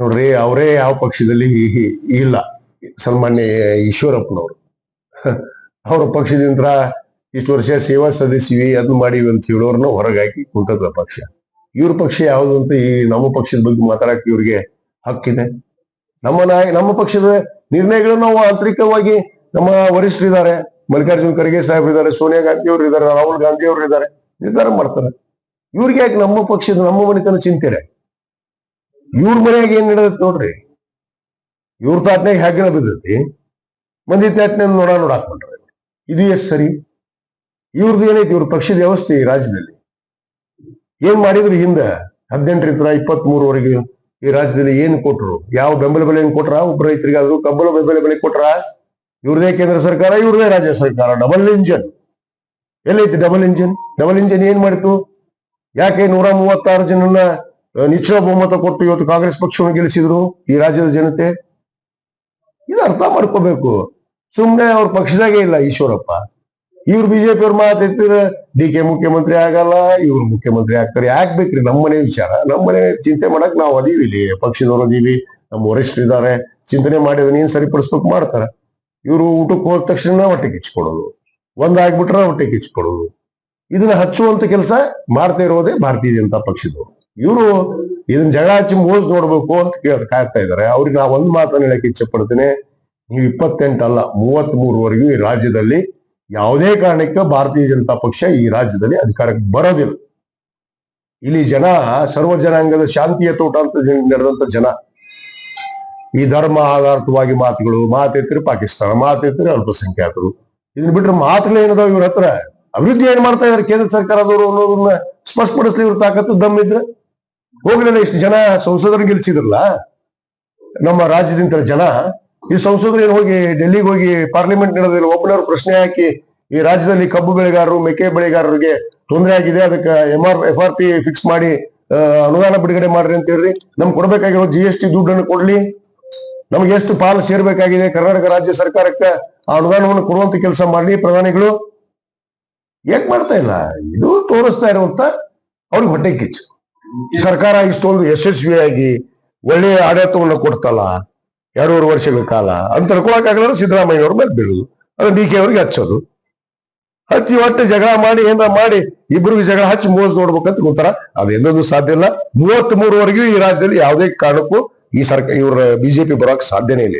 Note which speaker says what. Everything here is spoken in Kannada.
Speaker 1: ನೋಡ್ರಿ, ಅವರೇ ಯಾವ ಪಕ್ಷದಲ್ಲಿ ಇಲ್ಲ. ಸನ್ಮಾನ್ಯ ಈಶ್ವರಪ್ಪನವರು. ಅವ್ರ ಪಕ್ಷದಿಂದ ಇಷ್ಟು ವರ್ಷ ಸೇವಾ ಸಲ್ಲಿಸಿವಿ ಅದನ್ನ ಮಾಡಿವಿ ಅಂತ ಹೇಳೋರ್ನ ಹೊರಗಾಕಿ ಕುಂಟದ ಪಕ್ಷ. ಇವ್ರ ಪಕ್ಷ ಯಾವುದು ಅಂತ ಈ ನಮ್ಮ ಪಕ್ಷದ ಬಗ್ಗೆ ಮಾತಾಡಕ್ಕೆ ಇವ್ರಿಗೆ ಹಕ್ಕಿದೆ. ನಮ್ಮ ನಾಯ, ನಮ್ಮ ಪಕ್ಷದ ನಿರ್ಣಯಗಳನ್ನ ನಾವು ಆಂತರಿಕವಾಗಿ ನಮ್ಮ ವರಿಷ್ಠರಿದ್ದಾರೆ. ಮಲ್ಲಿಕಾರ್ಜುನ್ ಖರ್ಗೆ ಇದ್ದಾರೆ ಸೋನಿಯಾ ಗಾಂಧಿ ಅವರು ಇದ್ದಾರೆ, ರಾಹುಲ್ ಗಾಂಧಿ ಅವರು ಇದ್ದಾರೆ. ನಿರ್ಧಾರ ಮಾಡ್ತಾರೆ. ಇವ್ರಿಗೆ ಯಾಕೆ ನಮ್ಮ ಪಕ್ಷದ ನಮ್ಮ ಮನೆತನ ಚಿಂತೆರೆ ಇವ್ರ ಮನೆಯಾಗ ಏನ್ ನಡೆದೈತಿ ನೋಡ್ರಿ? ಇವ್ರ ತಾಟ್ನಾಗ ಹ್ಯಾಗಿನ ಬಿದ್ದೈತಿ? ಮಂದಿ ತಾಟ್ನ ನೋಡ ನೋಡಾಕ್ ಮಾಡ್ರಿ ಇದು ಎಷ್ಟು ಸರಿ? ಇವ್ರದ್ದು ಏನೈತಿ? ಇವ್ರ ಪಕ್ಷದ ವ್ಯವಸ್ಥೆ ಈ ರಾಜ್ಯದಲ್ಲಿ. ಏನ್ ಮಾಡಿದ್ರು ಹಿಂದ? ಹದಿನೆಂಟರಿಂದ ಇಪ್ಪತ್ತ್ ಮೂರವರೆಗೆ ಈ ರಾಜ್ಯದಲ್ಲಿ ಏನ್ ಕೊಟ್ರು? ಯಾವ ಬೆಂಬಲ ಬೆಲೆ ಕೊಟ್ರ? ಒಬ್ಬ ರೈತರಿಗಾದ್ರು ಕಬ್ಬಲ ಬೆಂಬಲ ಬೆಲೆ ಕೊಟ್ರ? ಇವ್ರದೇ ಕೇಂದ್ರ ಸರ್ಕಾರ, ಇವ್ರದೇ ರಾಜ್ಯ ಸರ್ಕಾರ. Double engine. ಎಲ್ಲೈತಿ double engine? Double engine ಏನ್ ಮಾಡಿತು ಯಾಕೆ ನೂರ ಮೂವತ್ತಾರು ಜನನ್ನ ನಿಶ್ಚಲ ಬಹುಮತ ಕೊಟ್ಟು ಇವತ್ತು ಕಾಂಗ್ರೆಸ್ ಪಕ್ಷವನ್ನು ಗೆಲ್ಲಿಸಿದ್ರು ಈ ರಾಜ್ಯದ ಜನತೆ? ಇದು ಅರ್ಥ ಮಾಡ್ಕೋಬೇಕು. ಸುಮ್ಮನೆ ಅವ್ರ ಪಕ್ಷದಾಗೆ ಇಲ್ಲ ಈಶ್ವರಪ್ಪ. ಇವ್ರು ಬಿಜೆಪಿ ಅವ್ರ ಮಾತೆತ್ತಿರ ಡಿ ಕೆ ಮುಖ್ಯಮಂತ್ರಿ ಆಗಲ್ಲ, ಇವ್ರು ಮುಖ್ಯಮಂತ್ರಿ ಆಗ್ತಾರೆ. ಯಾಕೆ ಬೇಕ್ರಿ ನಮ್ಮನೆ ವಿಚಾರ. ನಮ್ಮನೆ ಚಿಂತೆ ಮಾಡಕ್ ನಾವು ಅದೀವಿ ಇಲ್ಲಿ. ಪಕ್ಷದವ್ರು ಅದೀವಿ, ನಮ್ಮ ವರಿಷ್ಠರಿದ್ದಾರೆ ಚಿಂತನೆ ಮಾಡಿ ನೀನ್ ಸರಿಪಡಿಸ್ಬೇಕು ಮಾಡ್ತಾರೆ. ಇವರು ಊಟಕ್ಕೆ ಹೋದ ತಕ್ಷಣ ಹೊಟ್ಟೆ ಕಿಚ್ಕೊಡೋದು ಒಂದಾಗ್ಬಿಟ್ರೆ ಹೊಟ್ಟೆ ಕಿಚ್ಕೊಡೋದು ಇದನ್ನ ಹಚ್ಚುವಂತ ಕೆಲಸ ಮಾಡ್ತಾ ಇರೋದೇ ಭಾರತೀಯ ಜನತಾ ಪಕ್ಷದವರು. ಇವರು ಇದನ್ನ ಜಗಳ ಹಚ್ಚಿ ಮೋಸ್ ನೋಡ್ಬೇಕು ಅಂತ ಕೇಳ ಕಾಯ್ತಾ ಇದಾರೆ. ಅವ್ರಿಗೆ ನಾ ಒಂದ್ ಮಾತನ್ನ ಹೇಳಕ್ ಇಚ್ಛೆ ಪಡ್ತೇನೆ ನೀವು ಇಪ್ಪತ್ತೆಂಟಲ್ಲ ಮೂವತ್ತ್ ಮೂರವರೆಗೂ ಈ ರಾಜ್ಯದಲ್ಲಿ ಯಾವುದೇ ಕಾರಣಕ್ಕೆ ಭಾರತೀಯ ಜನತಾ ಪಕ್ಷ ಈ ರಾಜ್ಯದಲ್ಲಿ ಅಧಿಕಾರಕ್ಕೆ ಬರೋದಿಲ್ಲ. ಇಲ್ಲಿ ಜನ, ಸರ್ವ ಜನಾಂಗದ ಶಾಂತಿಯ ತೋಟ ಅಂತ ನಡೆದಂತ ಜನ. ಈ ಧರ್ಮ ಆಧಾರಿತವಾಗಿ ಮಾತುಗಳು, ಮಾತೇತ್ರಿ ಪಾಕಿಸ್ತಾನ ಮಾತೆತ್ತರಿ ಅಲ್ಪಸಂಖ್ಯಾತರು. ಇದನ್ನ ಬಿಟ್ರೆ ಏನದ ಇವ್ರ ಹತ್ರ? ಅಭಿವೃದ್ಧಿ ಏನ್ ಮಾಡ್ತಾ ಇದಾರೆ ಕೇಂದ್ರ ಸರ್ಕಾರದವರು ಅನ್ನೋದನ್ನ ಸ್ಪಷ್ಟಪಡಿಸ್ಲಿ ಇವ್ರ ತಾಕತ್ತು ದಮ್ಮಿದ್ರೆ? ಹೋಗ್ಲಿಲ್ಲ, ಇಷ್ಟು ಜನ ಸಂಸದರು ಗೆಲ್ಸಿದ್ರಲ್ಲ? ನಮ್ಮ ರಾಜ್ಯದಿಂದ ಜನ. ಈ ಸಂಸದರು ಏನು ಹೋಗಿ ಡೆಲ್ಲಿಗೆ ಹೋಗಿ ಪಾರ್ಲಿಮೆಂಟ್ ನಡೆದಿಲ್ಲ ಒಬ್ಬನವ್ರು ಪ್ರಶ್ನೆ ಹಾಕಿ ಈ ರಾಜ್ಯದಲ್ಲಿ ಕಬ್ಬು ಬೆಳೆಗಾರರು ಮೆಕ್ಕೆ ಬೆಳೆಗಾರರಿಗೆ ತೊಂದರೆ ಆಗಿದೆ, ಅದಕ್ಕೆ M R F R P fix ಮಾಡಿ ಅನುದಾನ ಬಿಡುಗಡೆ ಮಾಡ್ರಿ ಅಂತ ಹೇಳ್ರಿ. ನಮ್ಗೆ ಕೊಡ್ಬೇಕಾಗಿರೋ ಜಿ ಎಸ್ ಟಿ ದುಡ್ಡನ್ನು ಕೊಡ್ಲಿ. ನಮ್ಗೆ ಎಷ್ಟು ಪಾಲು ಸೇರ್ಬೇಕಾಗಿದೆ ಕರ್ನಾಟಕ ರಾಜ್ಯ ಸರ್ಕಾರಕ್ಕೆ, ಆ ಅನುದಾನವನ್ನು ಕೊಡುವಂತ ಕೆಲಸ ಮಾಡ್ಲಿ ಪ್ರಧಾನಿಗಳು. ಯಾಕೆ ಮಾಡ್ತಾ ಇಲ್ಲ? ಇದು ತೋರಿಸ್ತಾ ಇರುವಂತ ಅವ್ರಿಗೆ ಹೊಟ್ಟೆ ಕಿಚ್ಚು. ಸರ್ಕಾರ ಇಷ್ಟೊಂದು ಯಶಸ್ವಿಯಾಗಿ ಒಳ್ಳೆಯ ಆಡಳಿತವನ್ನು ಕೊಡ್ತಲ್ಲ? ಎರಡೂವರೆ ವರ್ಷಗಳ ಕಾಲ. ಅಂತ ತಿಳ್ಕೊಳಕ್ಕಾಗಲ್ಲ ಸಿದ್ದರಾಮಯ್ಯ ಅವ್ರ ಮೇಲೆ ಬೀಳುದು. ಅದು ಡಿ ಕೆ ಅವ್ರಿಗೆ ಹಚ್ಚೋದು. ಹಚ್ಚಿ ಒಟ್ಟು ಜಗಳ ಮಾಡಿ ಏನ ಮಾಡಿ ಇಬ್ಬರಿಗೆ ಜಗಳ ಹಚ್ಚಿ ಮೋಸ ನೋಡ್ಬೇಕಂತ ಕೂತಾರ. ಅದು ಎಂದೊಂದು ಸಾಧ್ಯ ಇಲ್ಲ. ಮೂವತ್ತ್ ಮೂರವರೆಗೂ ಈ ರಾಜ್ಯದಲ್ಲಿ ಯಾವುದೇ ಕಾರಣಕ್ಕೂ ಈ ಸರ್ಕಾರ ಇವ್ರ ಬಿಜೆಪಿ ಬರೋಕ್ ಸಾಧ್ಯನೇ ಇಲ್ಲ.